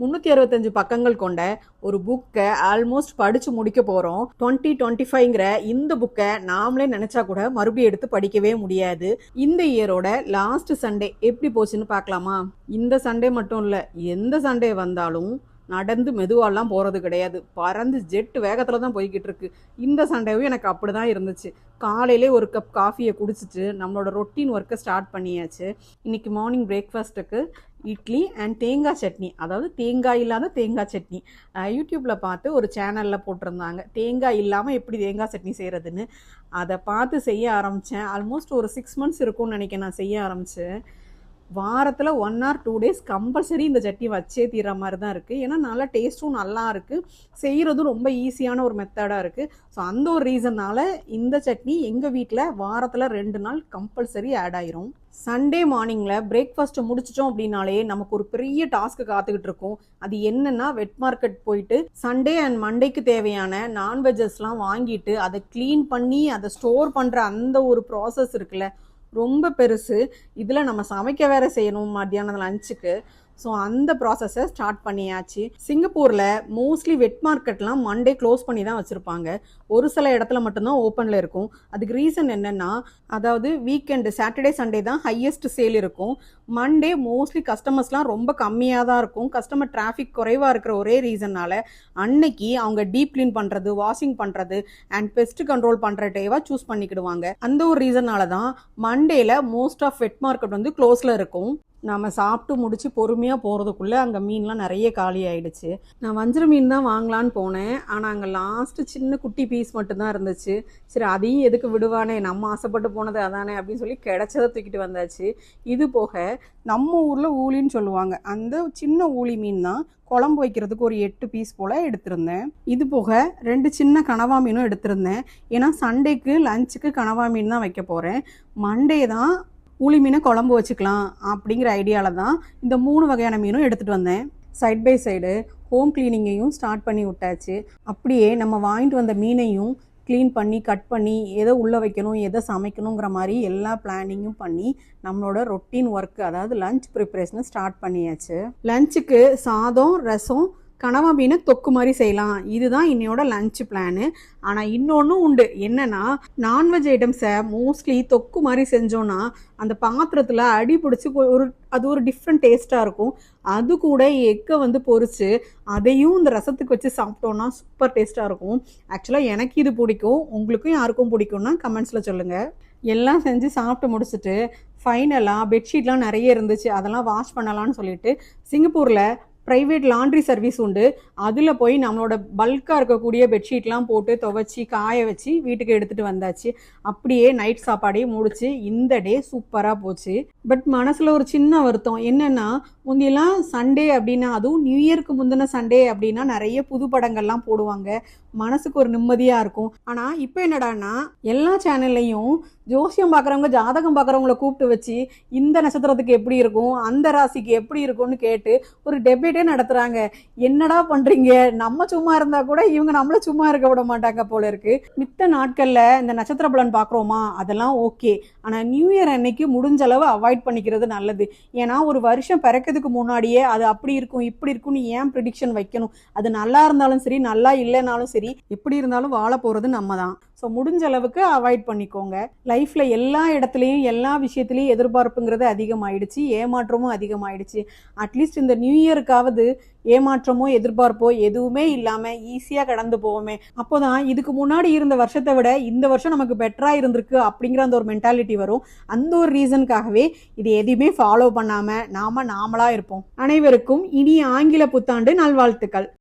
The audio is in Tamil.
முந்நூற்றி அறுபத்தஞ்சு பக்கங்கள் கொண்ட ஒரு புக்கை ஆல்மோஸ்ட் படித்து முடிக்க போகிறோம் டுவெண்ட்டி டுவெண்ட்டி ஃபைவ்ங்கிற இந்த புக்கை நாமளே நினச்சா கூட மறுபடியும் எடுத்து படிக்கவே முடியாது. இந்த இயரோட லாஸ்ட் சண்டே எப்படி போச்சுன்னு பார்க்கலாமா? இந்த சண்டே மட்டும் இல்லை எந்த சண்டே வந்தாலும் நடந்து மெதுவாலாம் போகிறது கிடையாது. பறந்து ஜெட் வேகத்தில் தான் போய்கிட்டு இருக்கு. இந்த சண்டேவும் எனக்கு அப்படி தான் இருந்துச்சு. காலையிலே ஒரு கப் காஃபியை குடிச்சிட்டு நம்மளோட ரொட்டீன் ஒர்க்கை ஸ்டார்ட் பண்ணியாச்சு. இன்னைக்கு மார்னிங் பிரேக்ஃபாஸ்ட்டுக்கு இட்லி அண்ட் தேங்காய் சட்னி. அதாவது தேங்காய் இல்லாத தேங்காய் சட்னி. யூடியூப்பில் பார்த்து ஒரு சேனலில் போட்டிருந்தாங்க. தேங்காய் இல்லாமல் எப்படி தேங்காய் சட்னி செய்கிறதுன்னு அதை பார்த்து செய்ய ஆரம்பித்தேன் ஆல்மோஸ்ட் ஒரு சிக்ஸ் மந்த்ஸ் இருக்கும்னு நினைக்க நான் செய்ய ஆரம்பித்தேன் வாரத்தில் one or two days compulsory இந்த சட்னி வச்சே தீர மாதிரி தான் இருக்குது ஏன்னா நல்லா டேஸ்ட்டும் நல்லா இருக்குது செய்கிறதும் ரொம்ப ஈஸியான ஒரு மெத்தடாக இருக்குது ஸோ அந்த ஒரு ரீசனால் இந்த சட்னி எங்கள் வீட்டில் வாரத்தில் ரெண்டு நாள் கம்பல்சரி ஆட் ஆயிரும். சண்டே மார்னிங்கில் பிரேக்ஃபாஸ்ட்டை முடிச்சிட்டோம் அப்படின்னாலே நமக்கு ஒரு பெரிய டாஸ்க்கு காத்துக்கிட்டு இருக்கும். அது என்னன்னா வெட் மார்க்கெட் போயிட்டு சண்டே அண்ட் மண்டேக்கு தேவையான நான்வெஜ்ஜஸ்லாம் வாங்கிட்டு அதை க்ளீன் பண்ணி அதை ஸ்டோர் பண்ணுற அந்த ஒரு ப்ராசஸ் இருக்குல்ல ரொம்ப பெருசு. இதில் நம்ம சமைக்க வேற செய்யணும் மத்தியானம் லஞ்சுக்கு ஸோ அந்த ப்ராசஸை ஸ்டார்ட் பண்ணியாச்சு. சிங்கப்பூரில் மோஸ்ட்லி வெட் மார்க்கெட்லாம் மண்டே க்ளோஸ் பண்ணி தான் வச்சுருப்பாங்க. ஒரு சில இடத்துல மட்டும்தான் ஓப்பனில் இருக்கும். அதுக்கு ரீசன் என்னென்னா அதாவது வீக்கெண்டு சாட்டர்டே சண்டே தான் ஹையஸ்ட் சேல் இருக்கும். மண்டே மோஸ்ட்லி கஸ்டமர்ஸ்லாம் ரொம்ப கம்மியாக தான் இருக்கும். கஸ்டமர் டிராஃபிக் குறைவாக இருக்கிற ஒரே ரீசன்னால் அன்னைக்கு அவங்க டீப் க்ளீன் பண்ணுறது வாஷிங் பண்ணுறது அண்ட் பெஸ்ட் கண்ட்ரோல் பண்ணுற டேவாக சூஸ் பண்ணிக்கிடுவாங்க. அந்த ஒரு ரீசனால தான் மண்டேல மோஸ்ட் ஆஃப் வெட் மார்க்கெட் வந்து க்ளோஸில் இருக்கும். நம்ம சாப்பிட்டு முடித்து பொறுமையாக போகிறதுக்குள்ளே அங்கே மீன்லாம் நிறைய காலி ஆயிடுச்சு. நான் வஞ்சிர மீன் தான் வாங்கலான்னு போனேன். ஆனால் அங்கே லாஸ்ட்டு சின்ன குட்டி பீஸ் மட்டும்தான் இருந்துச்சு. சரி அதையும் எதுக்கு விடுவானே? நம்ம ஆசைப்பட்டு போனது அதானே அப்படின்னு சொல்லி கிடச்சதை தூக்கிட்டு வந்தாச்சு. இது போக நம்ம ஊரில் ஊழின்னு சொல்லுவாங்க. அந்த சின்ன ஊழி மீன் தான் குழம்பு வைக்கிறதுக்கு ஒரு எட்டு பீஸ் போல் எடுத்திருந்தேன். இது போக ரெண்டு சின்ன கனவா மீனும் எடுத்திருந்தேன். ஏன்னா சண்டேக்கு லஞ்சுக்கு கனவா மீன் தான் வைக்க போகிறேன் மண்டே தான் ஊளி மீனை குழம்பு வச்சுக்கலாம் அப்படிங்கிற ஐடியாவில் தான் இந்த மூணு வகையான மீனும் எடுத்துகிட்டு வந்தேன். சைட் பை சைடு ஹோம் க்ளீனிங்கையும் ஸ்டார்ட் பண்ணி விட்டாச்சு. அப்படியே நம்ம வாங்கிட்டு வந்த மீனையும் க்ளீன் பண்ணி கட் பண்ணி எதை உள்ளே வைக்கணும் எதை சமைக்கணுங்கிற மாதிரி எல்லா பிளானிங்கும் பண்ணி நம்மளோட ரொட்டீன் ஒர்க் அதாவது லஞ்ச் ப்ரிப்ரேஷனை ஸ்டார்ட் பண்ணியாச்சு. லஞ்சுக்கு சாதம் ரசம் கனவா மீனை தொக்கு மாதிரி செய்யலாம். இதுதான் இன்னையோட லஞ்ச் பிளானு ஆனால் இன்னொன்றும் உண்டு. என்னென்னா நான்வெஜ் ஐட்டம்ஸை மோஸ்ட்லி தொக்கு மாதிரி செஞ்சோன்னா அந்த பாத்திரத்தில் அடி பிடிச்சி ஒரு அது ஒரு டிஃப்ரெண்ட் டேஸ்ட்டாக இருக்கும். அது கூட எக்கை வந்து பொறிச்சு அதையும் இந்த ரசத்துக்கு வச்சு சாப்பிட்டோன்னா சூப்பர் டேஸ்ட்டாக இருக்கும். ஆக்சுவலாக எனக்கு இது பிடிக்கும். உங்களுக்கும் யாருக்கும் பிடிக்கும்னா கமெண்ட்ஸில் சொல்லுங்கள் எல்லாம் செஞ்சு சாப்பிட்டு முடிச்சுட்டு ஃபைனலாக பெட்ஷீட்லாம் நிறைய இருந்துச்சு. அதெல்லாம் வாஷ் பண்ணலான்னு சொல்லிட்டு சிங்கப்பூரில் ப்ரைவேட் லாண்ட்ரி சர்வீஸ் உண்டு. அதில் போய் நம்மளோட பல்காக இருக்கக்கூடிய பெட்ஷீட்லாம் போட்டு துவைச்சி காய வச்சு வீட்டுக்கு எடுத்துகிட்டு வந்தாச்சு. அப்படியே நைட் சாப்பாடையும் முடிச்சு இந்த டே சூப்பராக போச்சு. பட் மனசில் ஒரு சின்ன வருத்தம். என்னென்னா முந்தியெல்லாம் சண்டே அப்படின்னா அதுவும் நியூ இயர்க்கு முந்தின சண்டே அப்படின்னா நிறைய புது படங்கள்லாம் போடுவாங்க. மனசுக்கு ஒரு நிம்மதியாக இருக்கும். ஆனால் இப்போ என்னடான்னா எல்லா சேனல்லையும் ஜோசியம் பார்க்குறவங்க ஜாதகம் பார்க்குறவங்கள கூப்பிட்டு வச்சு இந்த நட்சத்திரத்துக்கு எப்படி இருக்கும் அந்த ராசிக்கு எப்படி இருக்கும்னு கேட்டு ஒரு டெபேட்டே நடத்துகிறாங்க என்னடா பண்ணுறீங்க நம்ம சும்மா இருந்தால் கூட இவங்க நம்மள சும்மா இருக்க விட மாட்டாங்க போல இருக்கு. மித்த நாட்களில் இந்த நட்சத்திர பலன் பார்க்குறோமா அதெல்லாம் ஓகே. ஆனால் நியூ இயர் அன்னைக்கு முடிஞ்ச அளவு அவாய்ட் பண்ணிக்கிறது நல்லது. ஏன்னா ஒரு வருஷம் பிறக்கிறதுக்கு முன்னாடியே அது அப்படி இருக்கும் இப்படி இருக்கும்னு ஏன் ப்ரிடிக்ஷன் வைக்கணும்? அது நல்லா இருந்தாலும் சரி நல்லா இல்லைனாலும் சரி எப்படி இருந்தாலும் வாழ போகிறது நம்ம தான் ஸோ முடிஞ்ச அளவுக்கு அவாய்ட் பண்ணிக்கோங்க. லைஃப்பில் எல்லா இடத்துலையும் எல்லா விஷயத்துலையும் எதிர்பார்ப்புங்கிறது அதிகமாயிடுச்சு ஏமாற்றமும் அதிகமாயிடுச்சு. அட்லீஸ்ட் இந்த நியூ இயருக்காவது ஏமாற்றமோ எதிர்பார்ப்போ எதுவுமே இல்லாமல் ஈஸியாக கடந்து போவோமே. அப்போ தான் இதுக்கு முன்னாடி இருந்த வருஷத்தை விட இந்த வருஷம் நமக்கு பெட்டராக இருந்திருக்கு அப்படிங்கிற அந்த ஒரு மென்டாலிட்டி வரும். அந்த ஒரு ரீசனுக்காகவே இது எதையுமே ஃபாலோ பண்ணாமல் நாம நாமளாக இருப்போம். அனைவருக்கும் இனி ஆங்கில புத்தாண்டு நல்வாழ்த்துக்கள்.